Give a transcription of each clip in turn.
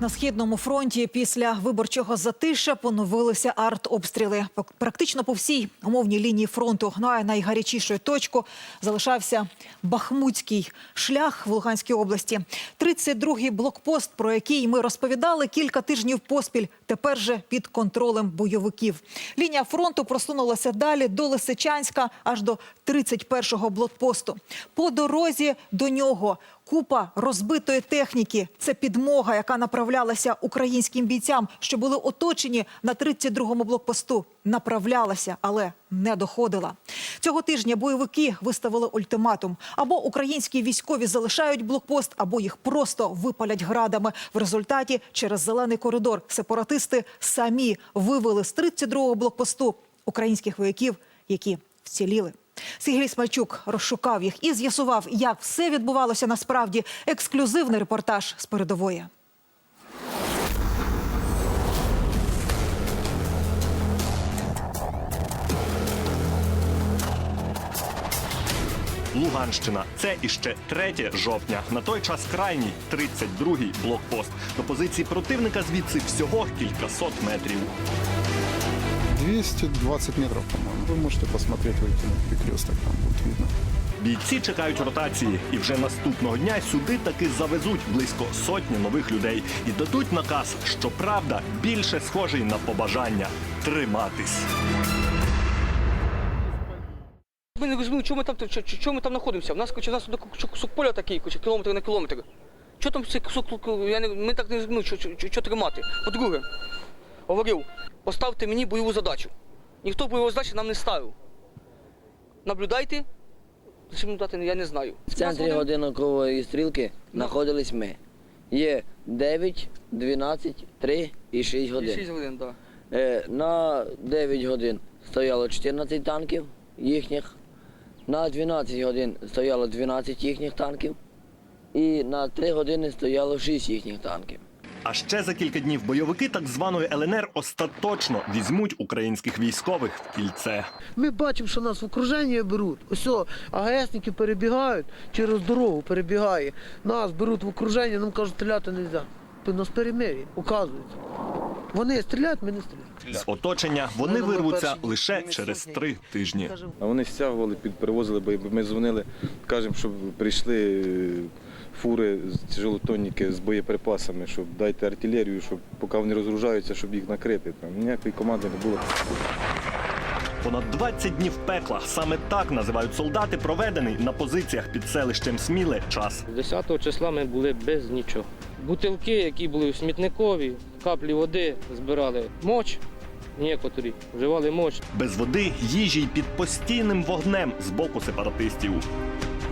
На східному фронті після виборчого затиша поновилися артобстріли. Практично по всій умовній лінії фронту. Ну а найгарячішою точкою залишався Бахмутський шлях в Луганській області. 32-й блокпост, про який ми розповідали кілька тижнів поспіль, тепер же під контролем бойовиків. Лінія фронту просунулася далі до Лисичанська аж до 31-го блокпосту. По дорозі до нього Купа розбитої техніки це підмога, яка направлялася українським бійцям, що були оточені на 32-му блокпосту. Направлялася, але не доходила. Цього тижня бойовики виставили ультиматум: або українські військові залишають блокпост, або їх просто випалять градами. В результаті через зелений коридор сепаратисти самі вивели з 32-го блокпосту українських вояків, які вціліли. Сергій Смальчук розшукав їх і з'ясував, як все відбувалося насправді. Ексклюзивний репортаж з передової. Луганщина. Це іще 3 жовтня. На той час крайній 32-й блокпост. До позиції противника звідси всього кількасот метрів. 220 метров, по-моему. Вы можете посмотреть, выйти на перекресток, там будет видно. Бійці чекають ротації, і вже наступного дня сюди таки завезуть близько сотні нових людей і дадуть наказ, що правда більше схожий на побажання триматись. Ми не розуміємо, чому ми там, чому, ми там знаходимося. У нас, у нас кусок, поля такий, кілометр на кілометр. Що там цей кусок, я не, ми так не розуміємо, що, що, що, що тримати. По-друге, говорив, поставте мені бойову задачу. Ніхто бойову задачу нам не ставив. Наблюдайте, зачем нам дати, я не знаю. В центрі годинникової стрілки знаходились ми. Є 9, 12, 3 і 6 годин. 6 годин, так. Е, на 9 годин стояло 14 танків їхніх, на 12 годин стояло 12 їхніх танків, і на 3 години стояло 6 їхніх танків. А ще за кілька днів бойовики так званої ЛНР остаточно візьмуть українських військових в кільце. Ми бачимо, що нас в окруження беруть. Ось АГСники перебігають через дорогу, перебігає. Нас беруть в окруження, нам кажуть, стріляти не можна. Нас перемир'я, оказується. Вони стріляють, ми не стріляємо. З оточення вони вирвуться лише через три тижні. А вони стягували, підпривозили, бо ми дзвонили, кажемо, щоб прийшли е, фури з тяжелотонніки з боєприпасами, щоб дайте артилерію, щоб поки вони розгружаються, щоб їх накрити. Там ніякої команди не було. Понад 20 днів пекла саме так називають солдати, проведений на позиціях під селищем Сміле час. 10 числа ми були без нічого. Бутилки, які були в смітникові, каплі води збирали моч, Нікотрі вживали моч. Без води, їжі й під постійним вогнем з боку сепаратистів.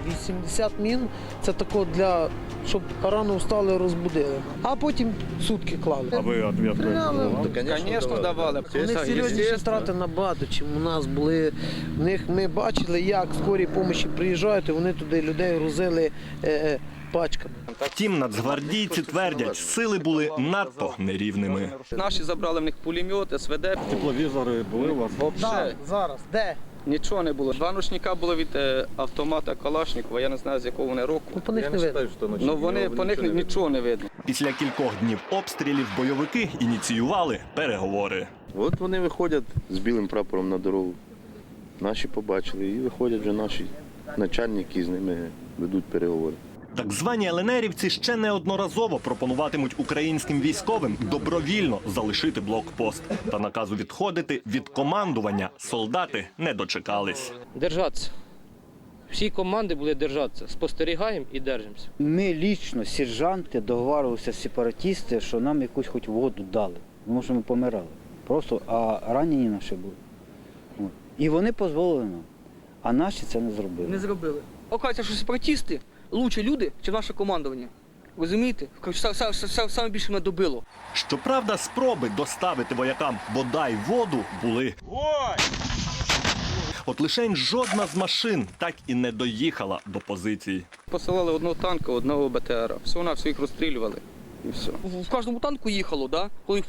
80 мін це тако для, щоб рано встали, розбудили. А потім сутки клали. А ви Стріляли. Звісно, давали. У них серйозніші втрати набагато, чим у нас були. В них ми бачили, як скорі допомоги приїжджають, і вони туди людей грузили е, е, пачками. Втім, нацгвардійці твердять, сили були надто нерівними. Наші забрали в них пулемет, СВД. Тепловізори були у вас? Вообще зараз. Де? Нічого не було. Два ночника було від е, автомата Калашникова, я не знаю з якого вони року. Ну, по них не видно. Ну вони по них нічого не видно. Після кількох днів обстрілів бойовики ініціювали переговори. От вони виходять з білим прапором на дорогу. Наші побачили і виходять вже наші начальники, з ними ведуть переговори. Так звані ЛНРівці ще неодноразово пропонуватимуть українським військовим добровільно залишити блокпост. Та наказу відходити від командування солдати не дочекались. Держатися. Всі команди були держатися. Спостерігаємо і держимося. Ми лічно, сержанти, договарювалися з сепаратисти, що нам якусь хоч воду дали, тому що ми помирали. Просто, а ранені наші були. От. І вони дозволили нам, а наші це не зробили. Не зробили. Оказується, що сепаратисти лучші люди, ніж наше командування. Розумієте? Саме більше мене добило. Щоправда, спроби доставити воякам бодай воду були. От лишень жодна з машин так і не доїхала до позицій. Посилали одного танка, одного БТРа. Все на всіх розстрілювали. І все. В кожному танку їхало, да? коли їх.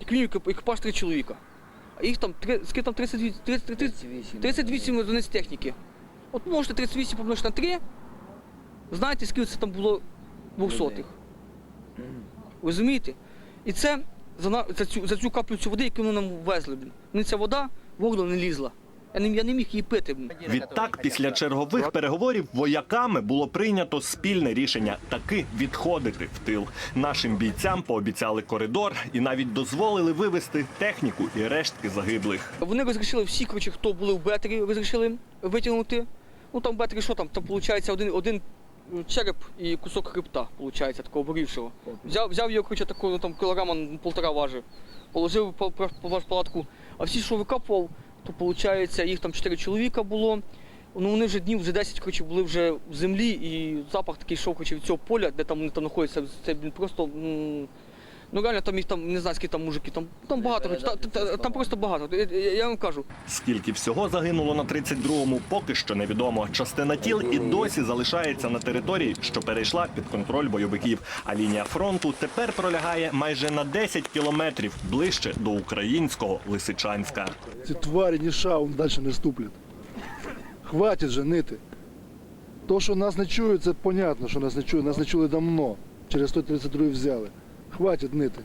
Як мінімум екіпаж три чоловіка. А їх там, там 32, 30, 30, 38. 38 одиниць техніки. От можете 38 помножити на 3. Знаєте, скільки це там було двохсотих? Розумієте? І це за, на- за, цю, за цю каплю цю води, яку вони нам везли. Мені ця вода в горло не лізла. Я не, я не міг її пити. Відтак, після чергових переговорів вояками було прийнято спільне рішення таки відходити в тил. Нашим бійцям пообіцяли коридор і навіть дозволили вивезти техніку і рештки загиблих. Вони розрішили всі, коротше, хто були в бетері, розрішили витягнути. Ну там бетері що там? Там виходить один, один череп і кусок хребта, виходить, такого обгорівшого. Взяв, взяв його, короче, такого, ну, там кілограма ну, полтора важив. Положив по, по, палатку. А всі, що викапував, то виходить, їх там чотири чоловіка було. Ну вони вже днів, вже 10, коротше, були вже в землі, і запах такий йшов, коротше, від цього поля, де там вони там знаходяться. Це просто. м, Ну реально там їх там не знаю, скільки там мужиків, там, там багато, коротше, та- та- та- там просто багато. Я, я- я вам кажу. Скільки всього загинуло на 32-му, поки що невідомо. Частина тіл і досі залишається на території, що перейшла під контроль бойовиків. А лінія фронту тепер пролягає майже на 10 кілометрів ближче до українського Лисичанська. Ці тварі ні шагу далі не ступлять. Хватить же нити. То, що нас не чують, це понятно, що нас не чують. Нас не чули давно. Через 132 взяли. Хватить нити.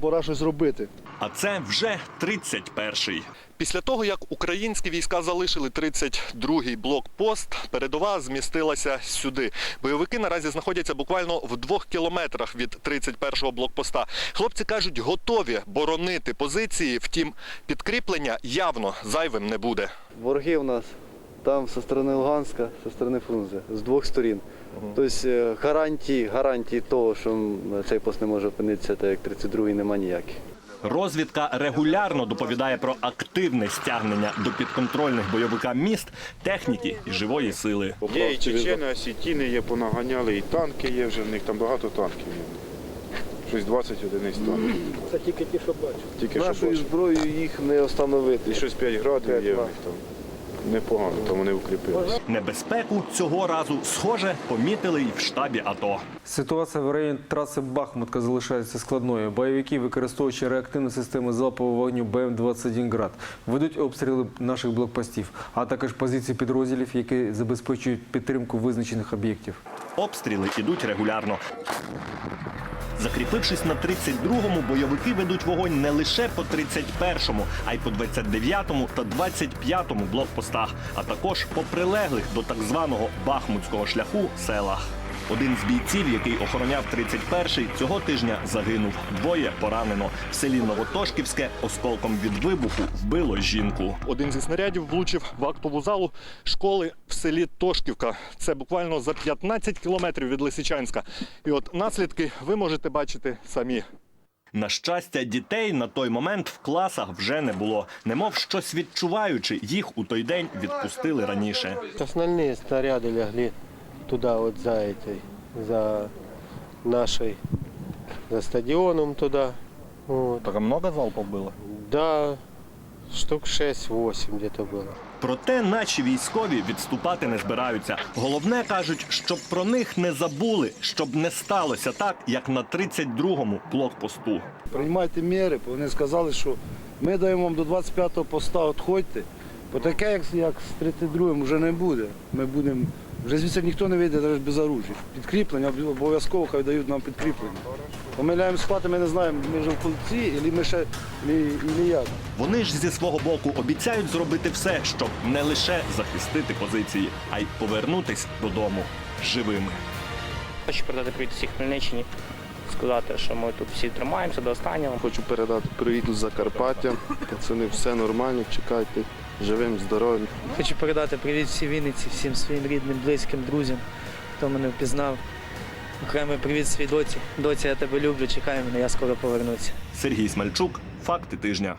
Пора щось робити. А це вже 31-й. Після того, як українські війська залишили 32-й блокпост, передова змістилася сюди. Бойовики наразі знаходяться буквально в двох кілометрах від 31-го блокпоста. Хлопці кажуть, готові боронити позиції, втім, підкріплення явно зайвим не буде. Вороги у нас там со сторони Луганська, со сторони Фрунзе, з двох сторін. Тобто е, гарантії, гарантії того, що цей пост не може опинитися, так як 32-й нема ніяких. Розвідка регулярно доповідає про активне стягнення до підконтрольних бойовикам міст, техніки і живої сили. Є і чечени, осетіни є, понаганяли, і танки є вже, в них там багато танків є. Щось 20 одиниць танків. Це тільки ті, що бачу. Тільки що Нашою бачу. зброєю їх не остановити. І щось 5 градів є в них там. Непогано, там вони укріпилися. Небезпеку цього разу, схоже, помітили й в штабі АТО. Ситуація в районі траси Бахмутка залишається складною. Бойовики, використовуючи реактивні системи залпового вогню БМ-21 «Град», ведуть обстріли наших блокпостів, а також позиції підрозділів, які забезпечують підтримку визначених об'єктів. Обстріли ідуть регулярно. Закріпившись на 32-му, бойовики ведуть вогонь не лише по 31-му, а й по 29-му та 25-му блокпостах, а також по прилеглих до так званого Бахмутського шляху селах. Один з бійців, який охороняв 31-й, цього тижня загинув. Двоє поранено. В селі Новотошківське осколком від вибуху вбило жінку. Один зі снарядів влучив в актову залу школи в селі Тошківка. Це буквально за 15 кілометрів від Лисичанська. І от наслідки ви можете бачити самі. На щастя, дітей на той момент в класах вже не було. Немов щось відчуваючи, їх у той день відпустили раніше. Основні снаряди лягли туди, от за этой, за нашей, за стадіоном туди. Вот. Так много залпов було? Да, штук 6-8 где-то было. Проте наші військові відступати не збираються. Головне кажуть, щоб про них не забули, щоб не сталося так, як на 32-му блокпосту. Приймайте міри, бо вони сказали, що ми даємо вам до 25-го поста, відходьте. Бо таке, як, як з 32-м, вже не буде. Ми будемо. Вже звідси ніхто не вийде навіть без оружия. Підкріплення обов'язково хай дають нам підкріплення. Помиляємо спати, ми не знаємо, ми вже в кульці, або ми ще і як. Вони ж зі свого боку обіцяють зробити все, щоб не лише захистити позиції, а й повернутись додому живими. Хочу передати привіт всій Хмельниччині, сказати, що ми тут всі тримаємося до останнього. Хочу передати привіт з Закарпаття. Пацани, все нормально, чекайте. Живим, здоровим. Хочу передати привіт всій Вінниці, всім своїм рідним, близьким, друзям, хто мене впізнав. Окремий привіт своїй доці. Доці, я тебе люблю, чекай мене, я скоро повернуся. Сергій Смальчук, факти тижня.